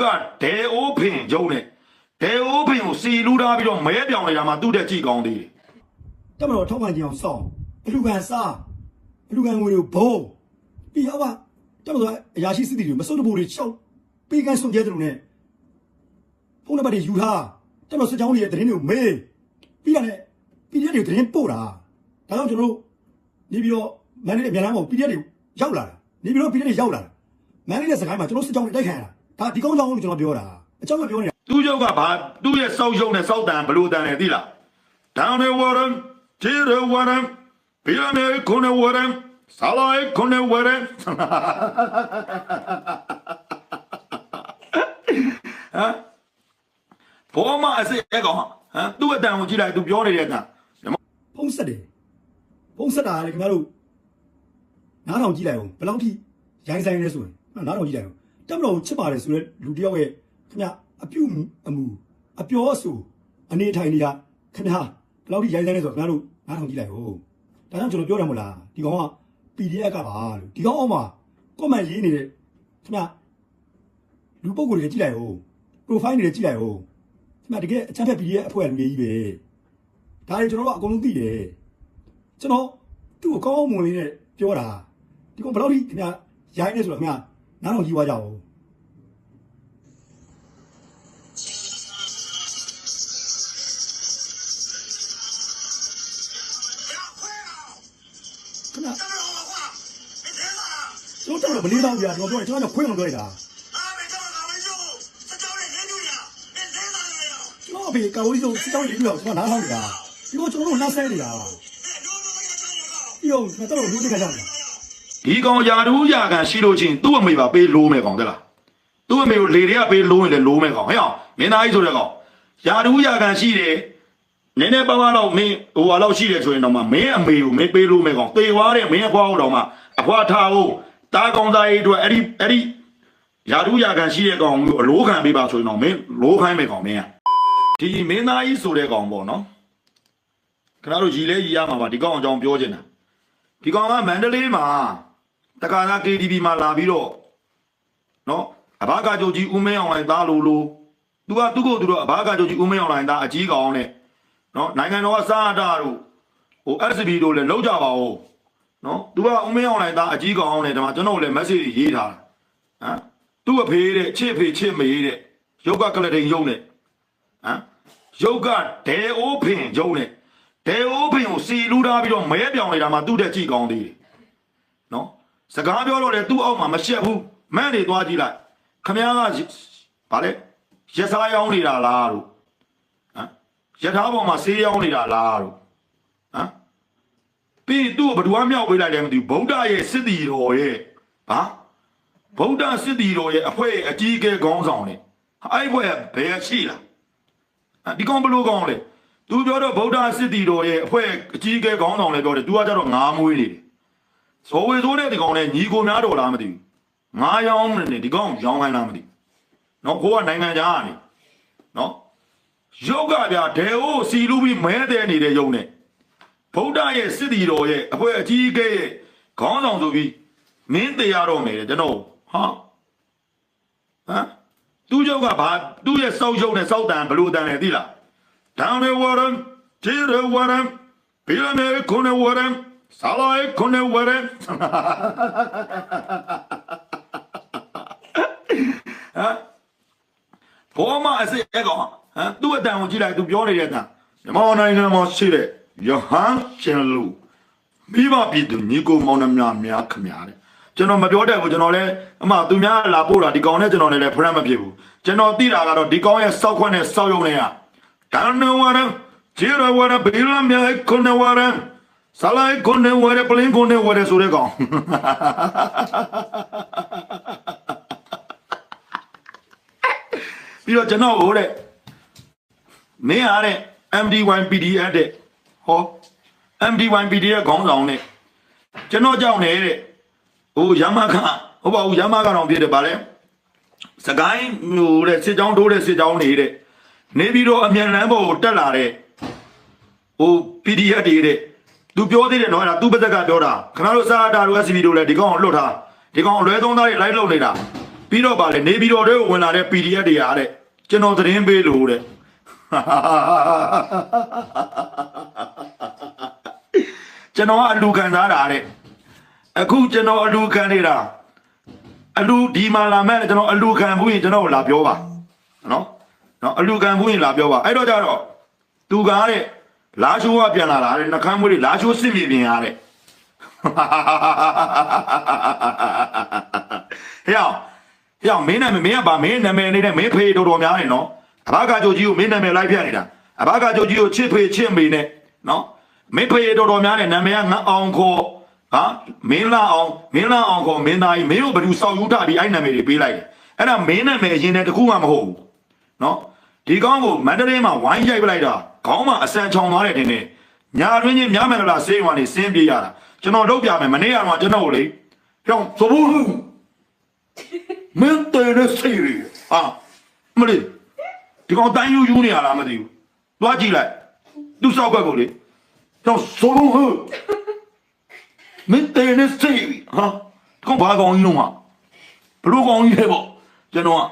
ကဒဲအိုးဖင်ကျုံနဲ့ဒဲအိုးဖင်ကိုစီလူထားပြီးတော့မဲပြောင်နေတာမှသူ့တက်ကြည့်ကောင်းသေးတယ်တက်မတော်ထောက်ခံကြအောင်စောင့်အလူကန်စားအလူကန်ငွေတွေကိုဘုံပြီးတော့တက်မတော်အရာရှိစစ်တီတွေမစုံတဘူတွေချောက်ပြီးကန်ဆုံးကျဲတယ်လို့ ਨੇ ဖုန်းနံပါတ်တွေယူထားတက်မတော်စစ်ကြောင်းတွေရဲ့သတင်းတွေကိုမေးပြီးတာ ਨੇ PDF တွေသတင်းပို့တာဒါကြောင့်ကျွန်တော်တို့နေပြီးတော့မန်လေးအမြန်လမ်းပေါ် PDF တွေရောက်လာတာနေပြီးတော့ PDF တွေရောက်လာတာမန်လေးရဲ့စကိုင်းမှာကျွန်တော်စစ်ကြောင်းတွေတိုက်ခိုင်းရတာ ဒါဒီကောင်းကြောင်းကိုကျွန်တော်ပြောတာအကြောင်းကပြောနေတာသူ့ယောက်ကဘာသူ့ရဲ့စောက်ရုံနဲ့စောက်တန်ဘလို့တန်လဲသိလား down the water to the water ဘီရမေခွန်း water ဆာလိုက်ခွန်း water ဟမ်ဘောမအစစ်အကောင်ဟမ်သူ့အတန်ကိုကြည့်လိုက်သူပြောနေတဲ့အတန်ဖုံးဆက်တယ်ဖုံးဆက်တာလေခင်ဗျားတို့နားထောင်ကြည့်လိုက်အောင်ဘယ်လောက်ထိရိုင်းဆိုင်လဲဆိုရင်နားထောင်ကြည့်လိုက်အောင် တက်မတော်ကိုချစ်ပါတယ်ဆိုတဲ့လူတစ်ယောက်ရဲ့ခင်ဗျာအပြုအမူအပြောအဆိုအနေထိုင်နေတာခင်ဗျာဘယ်လောက်ထိရိုင်းဆိုင်လဲဆိုတော့ခင်ဗျားတို့နားထောင်ကြည့်လိုက်အောင်ဒါကြောင့်ကျွန်တော်ပြောတယ်မို့လားဒီကောင်က PDF ကပါလို့ဒီကောင်အောက်မှာ comment ရေးနေတဲ့ခင်ဗျာလူပုံကိုယ်တွေကြည့်လိုက်အောင် profile တွေကြည့်လိုက်အောင်ခင်ဗျာတကယ်အချမ်းဖက် PDF အဖွဲ့ကလူတွေကြီးပဲဒါတွေကျွန်တော်တို့ကအကုန်လုံးသိတယ်ကျွန်တော်သူ့ကိုကောင်းကောင်းမွန်လေးနဲ့ပြောတာဒီကောင်ဘယ်လောက်ထိခင်ဗျာရိုင်းနေဆိုတော့ခင်ဗျာ နားတော်ကြီးွားကြအောင်ခင်ဗျာကျွန်တော်တော့မလေးတော့ပြကျွန်တော်ပြောတယ်ကျွန်တော်ကခွေးအောင်ပြောလိုက်တာကျွန်တော်အဖေကာဝေးဆုံးစစ်တောင်းလေးပြောကျွန်တော်နားထောင်နေတာဒီကောင်ကျွန်တော်တို့နှားဆဲနေတာပြီးတော့ကျွန်တော်တို့လူတိခါကြတယ် ဒီကောင်ယာတူးယာကန်ရှိလို့ချင်းသူ့အမေပါပေးလို့မယ်ကောင်တဲ့လားသူ့အမေကိုလေတွေကပေးလို့ရင်လည်းလို့မယ်ကောင်ဟဲ့အောင်မင်းသားကြီးဆိုတဲ့ကောင်ယာတူးယာကန်ရှိတယ်နည်းနည်းပါးပါးတော့မင်းဟိုဟာလောက်ရှိတယ်ဆိုရင်တော့မှမင်းအမေကိုမင်းပေးလို့မယ်ကောင်တေွားတဲ့မင်းအဖွားအောင်တော့မှအဖွားထားဖို့တားကောင်သားရေးအတွက်အဲ့ဒီအဲ့ဒီယာတူးယာကန်ရှိတဲ့ကောင်ကိုအလိုခံပေးပါဆိုရင်တော့မင်းလိုခိုင်းမယ်ကောင်မင်းကဒီမင်းသားကြီးဆိုတဲ့ကောင်ပေါ့နော်ခင်ဗျားတို့ရီလဲရီရမှာပါဒီကောင်အကြောင်းပြောချင်တာဒီကောင်ကမန္တလေးမှာ တက္ကသိုလ် KTV မှာလာပြီးတော့နော်အဘာကကြိုကြီးဦးမင်းအောင်လိုင်းသားလို့လို့သူကသူ့ကိုယ်သူတော့အဘာကကြိုကြီးဦးမင်းအောင်လိုင်းသားအကြီးကောင်နဲ့နော်နိုင်ငံတော်ကစားတာတို့ဟို SB တို့လည်းလောက်ကြပါဦးနော်သူကဦးမင်းအောင်လိုင်းသားအကြီးကောင်နဲ့ဒီမှာကျွန်တော်လည်း message ရေးထားတာဟမ်သူ့အဖေတဲ့ချစ်ဖေချစ်မေးတဲ့ရုပ်ကကလတိန်ရုံနဲ့ဟမ်ရုပ်ကဒဲအိုးဖင်ရုံနဲ့ဒဲအိုးဖင်ကိုစီလူထားပြီးတော့မဲပြောင်နေတာမှသူ့တက်ကြည့်ကောင်းသေးတယ်နော် စကားပြောတော့လေသူ့အောက်မှာမရှက်ဘူးမန့်နေသွားကြည့်လိုက်ခမည်းကဗာလေရက်စားရောင်းနေတာလားတို့ဟမ်ရထားပေါ်မှာဆေးရောင်းနေတာလားတို့ဟမ်ပြီးသူ့ကိုဘဒွားမြောက်ပေးလိုက်တယ်မသိဘူးဗုဒ္ဓရဲ့စစ်တီတော်ရဲ့ဟာဗုဒ္ဓစစ်တီတော်ရဲ့အဖွဲအကြီးအကဲခေါင်းဆောင်နေအဲ့ဘွဲဘယ်ရှိလား อ่ะဒီကောင်ဘလို့ကောင်လဲ။ तू ပြောတော့ဗုဒ္ဓစစ်တီတော်ရဲ့အဖွဲ့အကြီးအကဲခေါင်းဆောင်လည်းပြောတယ်။ तू ကကြတော့ငါးမွေးနေတယ်။ ဇော်ဝေဆိုးတဲ့ဒီကောင်နဲ့ညီကိုများတော်လားမသိဘူး။ငါးရောင်းနေတယ်ဒီကောင်ရောင်းခိုင်းလားမသိဘူး။နော်ကိုကနိုင်ငံသားကနေနော်ရုပ်ကဗျာဒဲအိုးစီလူပြီးမဲတဲ့နေတဲ့ယုံနဲ့ဗုဒ္ဓရဲ့စစ်တီတော်ရဲ့အဖွဲ့အကြီးအကဲရဲ့ခေါင်းဆောင်ဆိုပြီးမင်းတရားတော်မယ်တဲ့ကျွန်တော်ဟာဟမ်သူ့ယောက်ကဘာသူ့ရဲ့စောက်ရုံနဲ့စောက်တန်ဘလို့တန်လဲသိလား down the water to the water ဘီရမေခွန်း water ဆာ လိုက်ခွန်း water ဟမ်ဘောမအစစ်အကောင်ဟမ်သူ့အတန်ကိုကြည့်လိုက်သူပြောနေတဲ့အတန်မြန်မာနိုင်ငံမှာရှိတဲ့ယဟန်ရှင်လူမိဘပြည်သူညီကိုမောင်နှမများခမရတဲ့ကျွန်တော်မပြောတတ်ဘူးကျွန်တော်လည်းအမှသူများလာပို့တာဒီကောင်နဲ့ကျွန်တော်နဲ့လည်း friend မဖြစ်ဘူးကျွန်တော်သိတာကတော့ဒီကောင်ရဲ့စောက်ခွက်နဲ့စောက်ရုံနဲ့ကတန်နဝရဂျေရဝရဘီလမြဲခွန်ဝရ ဆလိုက်ခွန်ဝရပလင်းခွန်ဝရဆိုတဲ့ကောင်ပြီးတော့ကျွန်တော်ဟိုတဲ့မင်းအားတဲ့ MD1 PDF တဲ့ဟော MD1 PDF ခေါင်းဆောင်နဲ့ကျွန်တော်ကြောက်နေတဲ့ဟိုရမခဟုတ်ပါဘူးရမကတော့ဖြစ်တယ်ဗာလဲစကိုင်းဟိုတဲ့စစ်ကြောင်းတိုးတဲ့စစ်ကြောင်းနေတဲ့နေပြီးတော့အမြန်လမ်းပေါ်ကိုတက်လာတဲ့ဟို PDF တွေတဲ့ သူပြောသေးတယ်နော်အဲ့ဒါသူ့ဘက်ကပြောတာခင်ဗျားတို့စာတာတို့ SCP တို့လည်းဒီကောင်ကိုလွတ်ထားဒီကောင်အလွဲသုံးသားတွေလိုက်လုပ်နေတာပြီးတော့ဗာလေနေပြီးတော့တွေကိုဝင်လာတဲ့ PDF တွေအားတဲ့ကျွန်တော်သတင်းပေးလို့တဲ့ကျွန်တော်ကအလူခံစားတာတဲ့အခုကျွန်တော်အလူခံနေတာအလူဒီမှာလာမဲ့ကျွန်တော်အလူခံဘူးရင်ကျွန်တော်ကိုလာပြောပါနော်နော်အလူခံဘူးရင်လာပြောပါအဲ့တော့ကြတော့သူကားတဲ့ လာရှိုးကပြန်လာတာတဲ့နှကမ်းမွေးတွေလာရှိုးစစ်မြေပြင်ရတဲ့ဟဲ့အောင်ဟဲ့အောင်မင်းနာမည်မင်းကပါမင်းနာမည်နေတဲ့မင်းဖေးတော်တော်များနေနော်အဘကကြိုကြီးကိုမင်းနာမည်လိုက်ပြနေတာအဘကကြိုကြီးကိုချစ်ဖေးချစ်မေနဲ့နော်မင်းဖေးတော်တော်များနေနာမည်ကငါအောင်ခေါ်ဟာမင်းလာအောင်မင်းလာအောင်ခေါ်မင်းသားကြီးမင်းတို့ဘယ်သူစောက်ယူထားပြီးအဲ့နာမည်တွေပေးလိုက်တယ်အဲ့ဒါမင်းနာမည်အရင်တည်းတခုမှမဟုတ်ဘူးနော် ဒီကောင်းကိုမန္တလေးမှာဝိုင်းရိုက်ပလိုက်တာခေါင်းမှာအစံချောင်သွားတယ်တင်နေညာတွင်းချင်းမြမန္တလာစေးရွာနေစင်းပြေးရတာကျွန်တော်လုပ်ပြမယ်မနေ့ကတော့ကျွန်တော်ကိုလေကြောင်သဘောဟုမင်းတဲတဲ့စိတ်ရီဟာမလေးဒီကောင်တိုင်းယူယူနေရလားမသိဘူးသွားကြည့်လိုက်သူစောက်ကက်ကိုလေတော့ဆိုလုံးဟမင်းတဲတဲ့စိတ်ရီဟာဒီကောင်ဘာကောင်ကြီးလုံးဟာဘလို့ကောင်ကြီးလဲပေါ့ကျွန်တော်က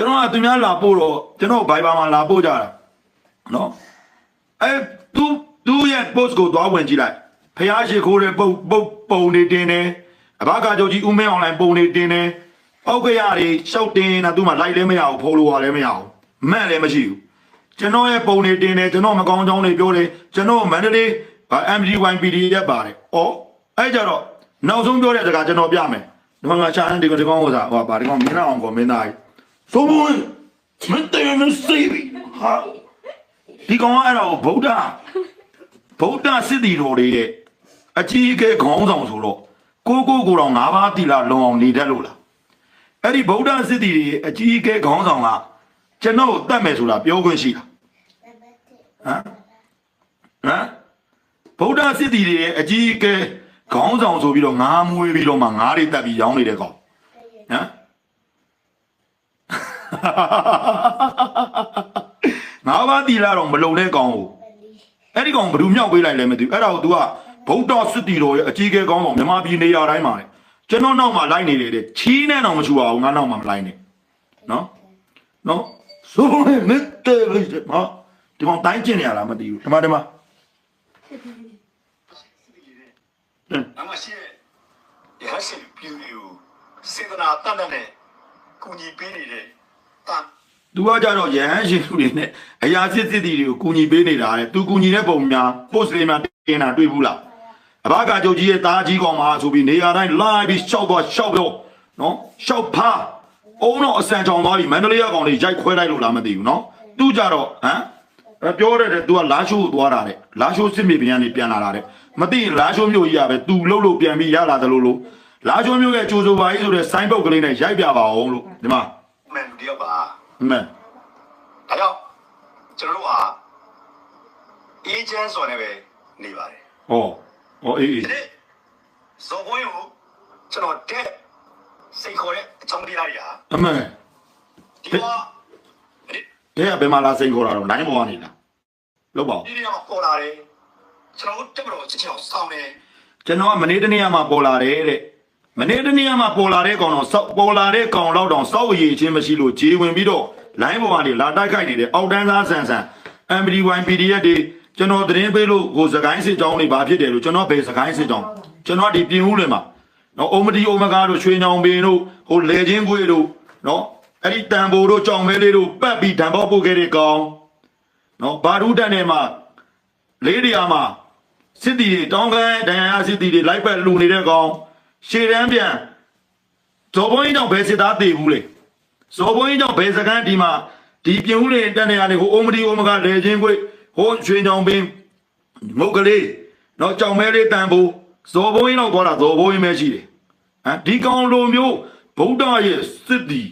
ကျွန်တော်ကသူများလာပို့တော့ကျွန်တော်ဘိုင်ဘာမှာလာပို့ကြတာနော်အဲသူသူရဲ့ post ကိုသွားဝင်ကြည့်လိုက်ဖះရှိခိုးတဲ့ပုံပုံပုံနေတင်တယ်အဘကကြုတ်ကြီးဦးမင်းအွန်လိုင်းပုံနေတင်တယ်ပောက်ကရတွေရှောက်တင်နေတာသူမှလိုက်လည်းမရဘူးဖိုးလိုပါလည်းမရဘူးမက်လည်းမရှိဘူးကျွန်တော်ရဲ့ပုံတွေတင်တယ်ကျွန်တော်မကောင်းကြောင်းတွေပြောတယ်ကျွန်တော်မန္တလေး MDYPD ရက်ပါတယ်ဩအဲ့ကြတော့နောက်ဆုံးပြောတဲ့စကားကျွန်တော်ပြမယ်ဒီမှာငါချာတဲ့ဒီကောင်ဒီကောင်ဟိုစားဟိုပါဒီကောင်မင်းအောင်ကောမင်းသားကြီး ဆိုဘူးမင်းတယ်မစေးပြီဟာဒီကောင်ကအဲ့တော့ဗုဒ္ဓဗုဒ္ဓစစ်တီတော်တွေရဲ့အကြီးအကဲခေါင်းဆောင်ဆိုတော့ကိုကိုကိုတော်၅ပါးတိလာလုံအောင်နေတတ်လို့လားအဲ့ဒီဗုဒ္ဓစစ်တီတွေအကြီးအကဲခေါင်းဆောင်ကကျွန်တော်ကိုတတ်မယ်ဆိုတာပြောခွင့်ရှိတာဟမ်ဟမ်ဗုဒ္ဓစစ်တီတွေရဲ့အကြီးအကဲခေါင်းဆောင်ဆိုပြီးတော့ငါးမွေးပြီးတော့မှငါးတွေတက်ပြီးရောင်းနေတဲ့ကောင်ဟမ် ငါးပါးတီလာတော့မလုံတဲ့ကောင်ကိုအဲ့ဒီကောင်ဘယ်သူမြောက်ပေးလိုက်လဲမသိဘူးအဲ့ဒါကို तू ကဗုဒ္ဓစစ်တီတော်ရဲ့အကြီးအကဲခေါင်းဆောင်မြန်မာပြည်နေရာတိုင်းမှာလေကျွန်တော်နောက်မှာလိုက်နေလေတဲ့ချီးနဲ့တော့မချူပါဘူးငါနောက်မှာမလိုက်နဲ့နော်နော်ဆိုရင်မတဲ့လေဟာဒီကောင်တိုင်းကျင်နေရလားမသိဘူးဒီမှာဒီမှာအမရှိရဟရှိပြူယူစေတနာတန်တဲ့ကုညီပေးနေတဲ့တန် သူကကြတော့ရဟန်းရှင်လူတွေနဲ့အရာစစ်စစ်တီတွေကိုကူညီပေးနေတာတဲ့သူကူညီတဲ့ပုံများ post တွေမှာတင်တာတွေ့ဘူးလားအဘကကြုတ်ကြီးရဲ့တားကြီးကောင်မှာဆိုပြီးနေရာတိုင်းလာပြီးရှောက်တော့ရှောက်တော့နော်ရှောက်ဖားအုံတော့အစံချောင်သွားပြီမန္တလေးကောင်တွေရိုက်ခွဲလိုက်လို့လားမသိဘူးနော်သူကြတော့ဟမ်အဲ့ပြောရတဲ့ तू ကလာရှိုးသွားတာတဲ့လာရှိုးစစ်မြေပြန်ကနေပြန်လာတာတဲ့မသိရင်လာရှိုးမျိုးကြီးရပဲ तू လှုပ်လို့ပြန်ပြီးရလာတယ်လို့လို့လာရှိုးမျိုးရဲ့ကြိုးစိုးပါကြီးဆိုတဲ့ဆိုင်းပုတ်ကလေးနဲ့ရိုက်ပြပါအောင်လို့ဒီမှာ မန်ဒီယောပါအမှန်ဒါကြောင့်ကျွန်တော်တို့ဟာအေဂျင့်ဆိုနေပဲနေပါတယ်ဟောဟောအေးအေးဒီနေ့ဇော်ဘွင်းကိုကျွန်တော်တက်စိတ်ခေါ်တဲ့အကြောင်းတရားတွေဟာအမှန်ဒီတော့ဒီတဲ့ကဘယ်မှာလာစိန်ခေါ်တာတော့နိုင်ပေါ်ကနေလားလောက်ပါဦးဒီနေရာမှာပေါ်လာတယ်ကျွန်တော်တို့တက်မတော်ချစ်ချင်အောင်စောင်းတယ်ကျွန်တော်ကမနေ့တနေ့ကမှပေါ်လာတယ်တဲ့ မနေ့တနေ့ကမှပေါ်လာတဲ့ကောင်တော့စောက်ပေါ်လာတဲ့ကောင်တော့တောင်စောက်ရည်ချင်းမရှိလို့ဂျေဝင်ပြီးတော့လိုင်းပေါ်ကနေလာတိုက်ခိုက်နေတဲ့အောက်တန်းသားဆန်ဆန် MBY PDF တွေကျွန်တော်သတင်းပေးလို့ဟိုစကိုင်းစစ်ကြောင်းတွေဘာဖြစ်တယ်လို့ကျွန်တော်ဘယ်စကိုင်းစစ်ကြောင်းကျွန်တော်ဒီပြင်ဦးလွင်မှာနော်အိုမဒီအိုမကားတို့ရွှေညောင်ပင်တို့ဟိုလေချင်းခွေးတို့နော်အဲ့ဒီတန်ဖိုတို့ကြောင်မဲလေးတို့ပတ်ပြီးဓာန်ပေါက်ပုတ်ခဲ့တဲ့ကောင်နော်ဘာဒူးတန်ထဲမှာလေးနေရာမှာစစ်တီတွေတောင်းခိုင်းဒဏ်ရာရစစ်တီတွေလိုက်ပတ်လူနေတဲ့ကောင် ရှေ့တန်းပြန်ဇော်ဘုန်းကြီးကြောင့်ဘယ်စစ်သားတည်ဘူးလေဇော်ဘုန်းကြီးကြောင့်ဘယ်စကန်းဒီမှာဒီပြင်ဦးလေတန်နေရာတွေကိုအိုမဒီအိုမကလေချင်းခွေဟိုရွှေချောင်ပင်မုတ်ကလေးတော့ကြောင်မဲလေးတန်ဖို့ဇော်ဘုန်းကြီးတော့ခေါ်တာဇော်ဘုန်းကြီးပဲရှိတယ်ဟမ်ဒီကောင်လိုမျိုးဗုဒ္ဓရဲ့စစ်တီ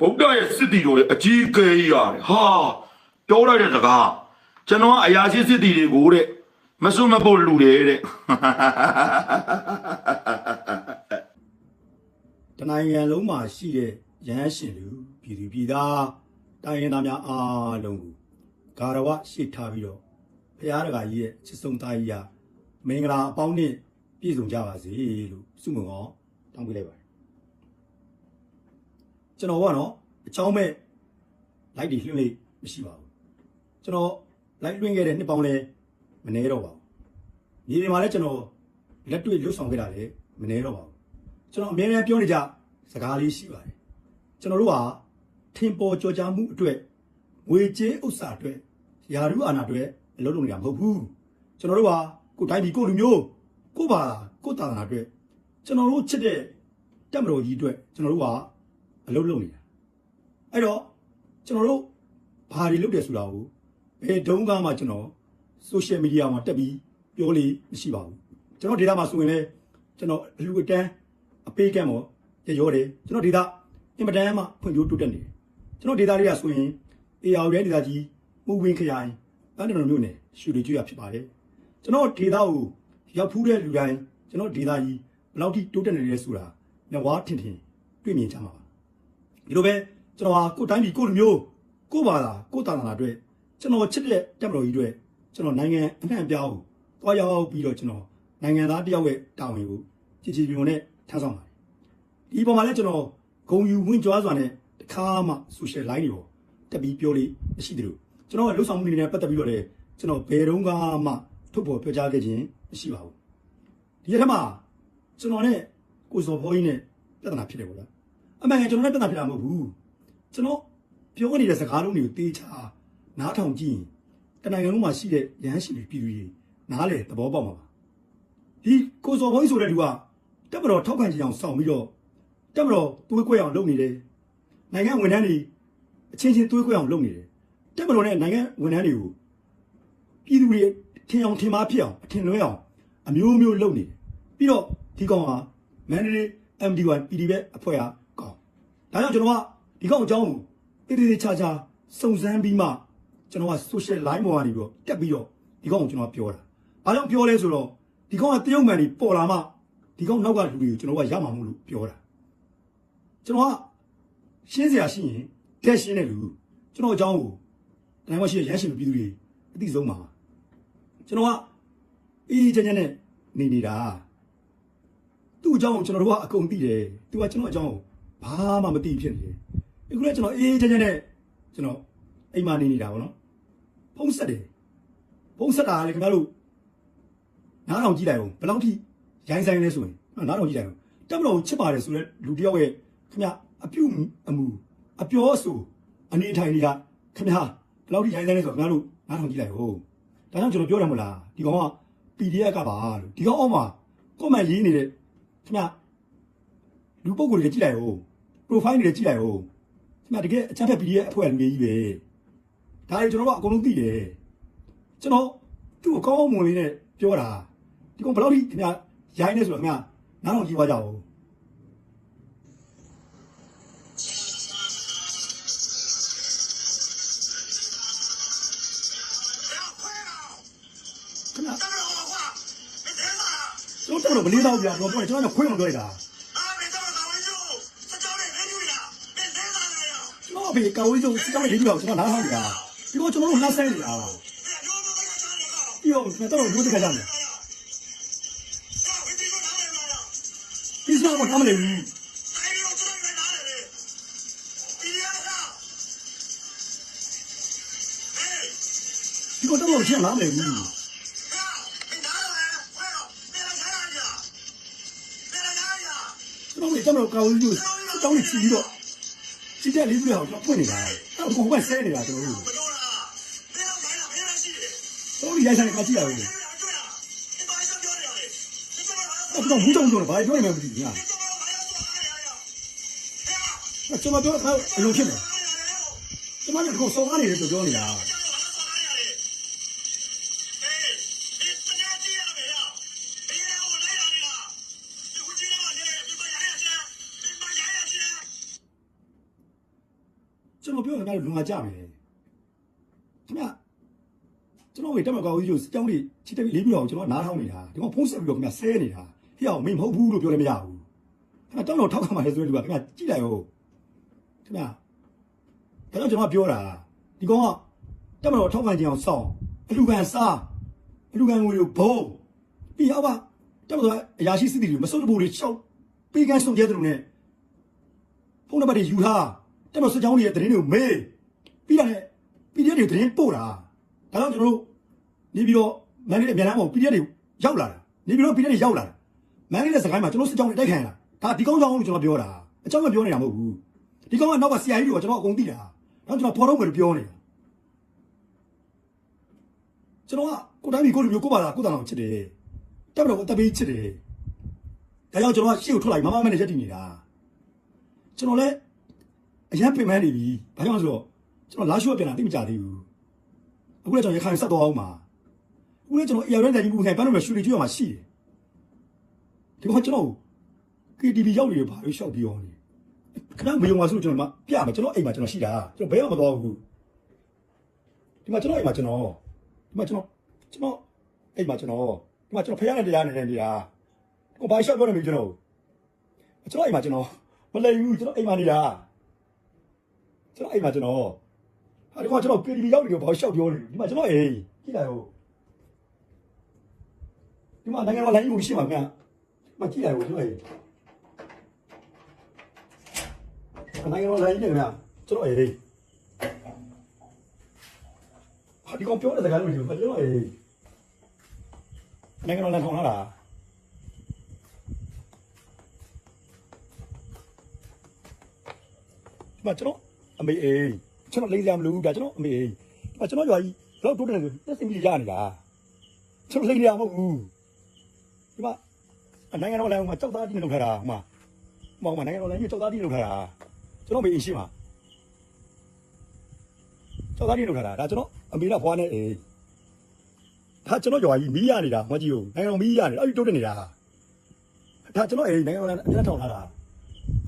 ဗုဒ္ဓရဲ့စစ်တီတို့ရဲ့အကြီးအကဲကြီးရတယ်ဟာပြောလိုက်တဲ့စကားကျွန်တော်ကအရာရှိစစ်တီတွေကိုတဲ့မစွမဖို့လူတယ်တဲ့တ နိုင်ငံလုံးမှာရှိတဲ့ရဟန်းရှင်လူပြည်သူပြည်သားတိုင်းရင်းသားများအားလုံးကိုဂါရဝရှိထားပြီးတော့ဘုရားတကာကြီးရဲ့ချစ်ဆုံးသားကြီးဟာမင်္ဂလာအပေါင်းနဲ့ပြည့်စုံကြပါစေလို့ဆုမွန်အောင်တောင်းပေးလိုက်ပါတယ်ကျွန်တော်ကနော်အချောင်းမဲ့လိုက်တွေလွှင့်လို့မရှိပါဘူးကျွန်တော်လိုက်လွှင့်ခဲ့တဲ့နှစ်ပေါင်းလဲမနေတော့ပါဘူးမြေပြင်မှာလည်းကျွန်တော်လက်တွေ့လွတ်ဆောင်ခဲ့တာလည်းမနေတော့ပါဘူး ကျွန်တော်အများများပြောနေကြစကားလေးရှိပါတယ်ကျွန်တော်တို့ကထင်ပေါ်ကြော်ကြားမှုအတွက်ငွေကြေးဥစ္စာအတွက်ယာရုအာဏာအတွက်အလုပ်လုပ်နေတာမဟုတ်ဘူးကျွန်တော်တို့ကကိုယ်တိုင်းပြည်ကိုယ်လူမျိုးကိုယ်ဘာသာကိုယ်တာနာအတွက်ကျွန်တော်တို့ချစ်တဲ့တက်မတော်ကြီးအတွက်ကျွန်တော်တို့ကအလုပ်လုပ်နေတာအဲ့တော့ကျွန်တော်တို့ဘာတွေလုပ်တယ်ဆိုတာကိုဘယ်တုန်းကမှကျွန်တော် social media မှာတက်ပြီးပြောလို့မရှိပါဘူးကျွန်တော်ဒေတာမှာဆိုရင်လည်းကျွန်တော်အလူအတန်း အပေးကမ်းမော်ရရောတယ်ကျွန်တော်ဒေတာအင်မတန်မှဖွံ့ဖြိုးတိုးတက်နေတယ်ကျွန်တော်ဒေတာတွေကဆိုရင် AR ရဲဒေတာကြီးမူဝင်ခရိုင်တန်းတတော်မျိုးနဲ့ရှူရီကျွရဖြစ်ပါတယ်ကျွန်တော်ဒေတာကိုရောက်ဖူးတဲ့လူတိုင်းကျွန်တော်ဒေတာကြီးဘယ်လောက်ထိတိုးတက်နေလဲဆိုတာမျက်ဝါးထင်ထင်တွေ့မြင်ကြမှာပါဒီလိုပဲကျွန်တော်ဟာကိုယ်တိုင်းပြည်ကိုယ်လူမျိုးကိုယ်ဘာသာကိုယ်တာနာအတွက်ကျွန်တော်ချစ်တဲ့တက်မတော်ကြီးအတွက်ကျွန်တော်နိုင်ငံအနှံ့အပြားကိုတွားရောက်ပြီးတော့ကျွန်တော်နိုင်ငံသားတယောက်ရဲ့တာဝန်ကိုကြည်ကြည်ပြုံနဲ့ ထမ်းဆောင်ပါတယ်ဒီပုံမှာလည်းကျွန်တော်ဂုံယူဝင်ကြွားစွာနဲ့တခါမှ social line တွေပေါ်တက်ပြီးပြောလို့မရှိသလိုကျွန်တော်ကလှုပ်ဆောင်မှုတွေနဲ့ပတ်သက်ပြီးတော့လည်းကျွန်တော်ဘယ်တော့မှထုတ်ဖော်ပြောကြားခဲ့ခြင်းမရှိပါဘူးဒီရက်ထက်မှာကျွန်တော်နဲ့ကိုစော်ဖော်ကြီးနဲ့ပြဿနာဖြစ်တယ်ပေါ့လားအမှန်ကကျွန်တော်နဲ့ပြဿနာဖြစ်တာမဟုတ်ဘူးကျွန်တော်ပြောနေတဲ့စကားလုံးတွေကိုတေးချာနားထောင်ကြည့်ရင်တနိုင်ငံလုံးမှာရှိတဲ့ရဟန်းရှင်တွေပြည်သူတွေနားလေသဘောပေါက်မှာပါဒီကိုစော်ဖော်ကြီးဆိုတဲ့သူက တက်မတော်ထောက်ခံကြအောင်စောင့်ပြီးတော့တက်မတော်တွေးခွဲအောင်လုပ်နေတယ်နိုင်ငံဝန်ထမ်းတွေအချင်းချင်းတွေးခွဲအောင်လုပ်နေတယ်တက်မတော်နဲ့နိုင်ငံဝန်ထမ်းတွေကိုပြည်သူတွေထင်အောင်ထင်မှားဖြစ်အောင်အထင်လွဲအောင်အမျိုးမျိုးလုပ်နေတယ်ပြီးတော့ဒီကောင်ဟာမန္တလေး MD1 PD ပဲအဖွဲ့ဟာကောင်းဒါကြောင့်ကျွန်တော်ကဒီကောင်အကြောင်းကိုတိတိကျကျစုံစမ်းပြီးမှကျွန်တော်က social line ပေါ်ကနေပြီးတော့တက်ပြီးတော့ဒီကောင်ကိုကျွန်တော်ပြောတာဘာကြောင့်ပြောလဲဆိုတော့ဒီကောင်ကတရုတ်မှန်ကြီးပေါ်လာမှ ဒီကောင်နောက်ကလူတွေကိုကျွန်တော်ကရမှာမို့လို့ပြောတာကျွန်တော်ကရှင်းစရာရှိရင်တက်ရှင်းတဲ့လူကျွန်တော်အကြောင်းကိုတိုင်းမှာရှိတဲ့ရရှိလူပြည်သူတွေအသိဆုံးပါကျွန်တော်ကအေးအေးချမ်းချမ်းနဲ့နေနေတာသူ့အကြောင်းကိုကျွန်တော်တို့ကအကုန်သိတယ်သူကကျွန်တော်အကြောင်းကိုဘာမှမသိဖြစ်နေတယ်အခုလည်းကျွန်တော်အေးအေးချမ်းချမ်းနဲ့ကျွန်တော်အိမ်မှာနေနေတာပေါ့နော်ဖုံးဆက်တယ်ဖုံးဆက်တာကလေခင်ဗျားတို့နားထောင်ကြည့်လိုက်အောင်ဘယ်လောက်ထိ ရိုင်းဆိုင်လဲဆိုရင်နားထောင်ကြည့်လိုက်အောင်တက်မတော်ကိုချစ်ပါတယ်ဆိုတော့လူတစ်ယောက်ရဲ့ခင်ဗျာအပြုအမူအပြောအဆိုအနေထိုင်တွေကခင်ဗျာဘယ်လောက်ထိရိုင်းဆိုင်လဲဆိုတော့ခင်ဗျားတို့နားထောင်ကြည့်လိုက်ဟုတ်ဒါကြောင့်ကျွန်တော်ပြောတယ်မဟုတ်လားဒီကောင်က PDF ကပါလို့ဒီကောင်အောက်မှာ comment ရေးနေတဲ့ခင်ဗျာလူပုံကိုယ်တွေကြည့်လိုက်ဟုတ် profile တွေကြည့်လိုက်ဟုတ်ခင်ဗျာတကယ်အချမ်းဖက် PDF အဖွဲ့လူကြီးပဲဒါတွေကျွန်တော်တို့ကအကုန်လုံးသိတယ်ကျွန်တော်သူ့ကိုကောင်းကောင်းမွန်လေးနဲ့ပြောတာဒီကောင်ဘယ်လောက်ထိခင်ဗျာ ရိုင်းနေဆိုတော့ခင်ဗျာနားထောင်ကြည့်ပါကြအောင်ခင်ဗျာကျွန်တော်တို့မလေးတော့ပြတော့ပြောတယ်ကျွန်တော်ကခွင့်မပြောလိုက်တာကျွန်တော်ဘေးကာဝေးဆုံးစတောင်းလေးပြီးတော့ကျွန်တော်နားထောင်နေတာဒီကောင်ကျွန်တော်တို့နှားဆိုင်နေတာပြီးတော့ကျွန်တော်တို့လူတခါကြမယ် ဒီစတော့ဘာမှမလုပ်ဘူးဒီကောင်တော့ချင်းလာမလို့ဘူးကျွန်တော်တို့ကျွန်တော်ကာဝေးဆုံးစတောင်းလေးချီပြီးတော့ချီတဲ့လေးပြီးတော့ကျွန်တော်ဖွင့်နေတာအဲ့ဒါကဆဲနေတာကျွန်တော်တို့တို့ရိုက်ဆိုင်ကကြည့်ရအောင် အဲ့တော့ဘူးတောင်တော့ဘာပြောနေမှမသိဘူးညာကျွန်တော်ပြောတာအလုံးဖြစ်တယ်ကျွန်တော်ကစော်ကားနေတယ်ပြောနေတာကျွန်တော်ပြောရင်လည်းလုံငါကြမယ်ခင်ဗျကျွန်တော်ဝေတက်မကောင်းကြီးကိုစတောင်းလေးချစ်တက်လေးပြီးတော့ကျွန်တော်နားထောင်နေတာဒီကောင်ဖုန်းဆက်ပြီးတော့ခင်ဗျဆဲနေတာ ဟေ့အောင်မင်းမဟုတ်ဘူးလို့ပြောလည်းမရဘူးခင်ဗျတောင်းတော့ထောက်ခံပါလေဆိုတဲ့လူကခင်ဗျကြည့်လိုက်ဟုတ်ခင်ဗျဒါကြောင့်ကျွန်တော်ပြောတာဒီကောင်ကတက်မတော်ထောက်ခံကြအောင်စောင့်အလူကန်စားအလူကန်ငွေကိုဘုံပြီးတော့ပါတက်မတော်အရာရှိစစ်တီတွေမစုံတဘူတွေရှောက်ပေးကန်းဆုံးကျဲတယ်လို့ ਨੇ ဖုဖုန်းနံပါတ်တွေယူထားတက်မစစ်ချောင်းတွေရဲ့သတင်းတွေကိုမေးပြီးတာနဲ့ PDF တွေသတင်းပို့တာဒါကြောင့်ကျွန်တော်တို့နေပြီးတော့မန်လေးအများအားမဟုတ် PDF တွေရောက်လာတာနေပြီးတော့ PDF တွေရောက်လာတာ မန်လေးတဲ့စကိုင်းမှာကျွန်တော်စစ်ချောင်းတွေတိုက်ခိုင်းလာဒါဒီကောင်းကြောင်းလို့ကျွန်တော်ပြောတာအကြောင်းကပြောနေတာမဟုတ်ဘူးဒီကောင်းကနောက်က CIA တွေကကျွန်တော်အကုန်သိတာတော့ကျွန်တော်ဖော်တော့မယ်လို့ပြောနေတာကျွန်တော်ကကိုတိုင်းပြည်ကိုလူမျိုးကိုပါလာကိုတန်အောင်ချစ်တယ်တက်မတော်အတပေးချစ်တယ်ဒါကြောင့်ကျွန်တော်ကရှေ့ကိုထွက်လိုက်မမမနဲ့ရက်တည်နေတာကျွန်တော်လည်းအရင်ပင်ပန်းနေပြီဘာကြောင့်လဲဆိုတော့ကျွန်တော်လာရှိုးပြန်လာတိမကြသေးဘူးအခုလည်းကျွန်တော်ရခိုင်ဆက်တော့အောင်ပါအခုလည်းကျွန်တော်အရာရတဲ့ညီမှုနဲ့ပန်းလို့ရှူရီကျွေးအောင်ရှိတယ် ဒီမှာကျွန်တော် KTV ရောက်နေရပါလို့ရှောက်ပြောနေခဏမယုံပါဆိုကျွန်တော်မပြမယ်ကျွန်တော်အိမ်မှာကျွန်တော်ရှိတာကျွန်တော်ဘယ်မှမသွားဘူးဒီမှာကျွန်တော်အိမ်မှာကျွန်တော်ဒီမှာကျွန်တော်ကျွန်တော်အိမ်မှာကျွန်တော်ဒီမှာကျွန်တော်ဖယားနဲ့တရားနဲ့နေတာဟိုဘာရှောက်ပြောနေပြီကျွန်တော်ကျွန်တော်အိမ်မှာကျွန်တော်မလိမ်ဘူးကျွန်တော်အိမ်မှာနေတာကျွန်တော်အိမ်မှာကျွန်တော်ဟာဒီမှာကျွန်တော် KTV ရောက်နေရပါရှောက်ပြောနေဒီမှာကျွန်တော်အိမ်ကြည့်လိုက်ဦးဒီမှာနိုင်ငံတော်လိုင်းကိုရှိမှာခင်ဗျ မကြည့်လိုက်ဦးကျွန်တော်အိမ်နိုင်ငံတော်လိုင်းနေဗျာကျွန်တော်အေးဟာဒီကောင်ပြောတဲ့စကားလို့ကျွန်တော်အေးနိုင်ငံတော်လမ်းထောင်လာတာဒီမှာကျွန်တော်အမေအေးကျွန်တော်လိမ့်စရာမလိုဘူးဒါကျွန်တော်အမေအေးဒီမှာကျွန်တော်ရွာကြီးဘယ်တော့တိုးတယ်ဆိုတက်စင်ကြီးရနေတာကျွန်တော်လိမ့်နေရမဟုတ်ဘူးဒီမှာ နိုင်ငံတော်လမ်းမှာကြောက်သားတိနေလောက်ထားတာဟိုမှာဟိုမှာနိုင်ငံတော်လမ်းကြီးကြောက်သားတိနေလောက်ထားတာကျွန်တော်မေးအရှိမှာကျောက်သားကြီးလောက်ထားတာဒါကျွန်တော်အမေကဖွားနေအေးဒါကျွန်တော်ရွာကြီးမီးရနေတာမကြည့်ဘူးနိုင်ငံတော်မီးရနေအဲ့ဒီတိုးတက်နေတာဒါကျွန်တော်အေးနိုင်ငံတော်အများထောင်ထားတာ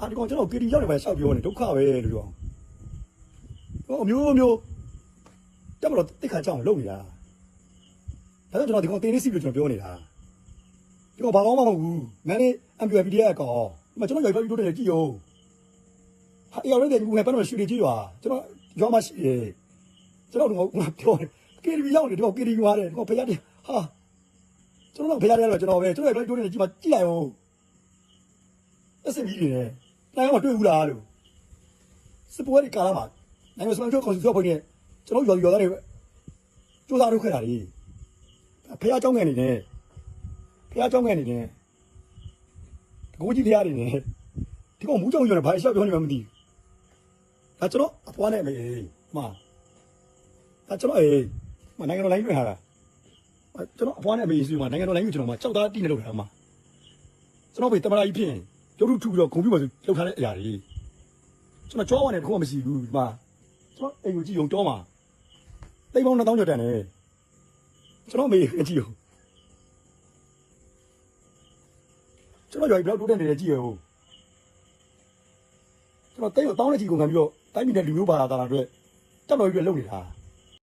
အာဒီကောင်ကျွန်တော်ကီတီရောက်နေပဲရှောက်ပြောနေဒုက္ခပဲလို့ပြောဟောအမျိုးမျိုးတက်မလို့တိတ်ခါကြောင်လုံနေတာဒါကြောင့်ကျွန်တော်ဒီကောင်တင်းလေးစီလို့ကျွန်တော်ပြောနေတာ ဒီကောင်ဘာကောင်းမှမဟုတ်ဘူးမန်နေ MPPDF ကောင်ဒီမှာကျွန်တော်ရွာကြီးတိုးတက်နေကြည့်ရော ဟာအေရတဲ့ကူနဲ့ပတ်တော့ရှူရီကြီးရွာကျွန်တော်ရွာမှာရှိတယ်ကျွန်တော်တို့ကပြောတယ်ကေရီရောက်နေတော့ကေရီရွာတယ်တော့ဖရားတယ်ဟာကျွန်တော်တို့ဖရားတယ်တော့ကျွန်တော်ပဲကျွန်တော်တို့တို့နေကြည့်မှကြည့်လိုက်အောင်အစမီးနေတယ်နိုင်တော့တွေ့ဘူးလားလို့စပွဲဒီကာလာမှာနိုင်မစမချိုးကောင်စီဆိုဖို့နေကျွန်တော်ရွာရွာသားတွေစူးစမ်းလုပ်ခဲ့တာလေဖရားเจ้าငယ်နေတယ်ဖ ရားကြောင်းခဲ့နေတယ်တကူကြီးဖရားနေတယ်ဒီကောင်မူးကြောင်ကြောင်ဘာအရှောက်ပြောနေမှမသိဘူးဒါကျွန်တော်အဖွားနဲ့မေးမှာဒါကျွန်တော်အေးမနိုင်ငံတော်လိုင်းတွေ့ထားတာကျွန်တော်အဖွားနဲ့မေးစီမှာနိုင်ငံတော်လိုင်းကိုကျွန်တော်မှာကြောက်သားတိနေလို့ထားမှာကျွန်တော်ပဲတမလာကြီးဖြစ်ရင်ရုပ်ထုထုပြီးတော့ဂုံပြမှာဆိုလောက်ထားတဲ့အရာတွေကျွန်တော်ကြောဝါနဲ့တခုမှမရှိဘူးဒီမှာကျွန်တော်အိမ်ကိုကြည့်ုံတော့မှာတိတ်ပေါင်း1000ကျော်တန်တယ်ကျွန်တော်မေးကြည့်ုံ ကျွန်တော်ရွာကြီးဘယ်တော့တိုးတက်နေလဲကြည့်ရောကျွန်တော်တိတ်ကိုတောင်းတဲ့ချီကုန်ခံပြီးတော့တိုင်းပြည်နဲ့လူမျိုးပါလာတာအတွက်တက်တော်ကြီးတွေလုံနေတာ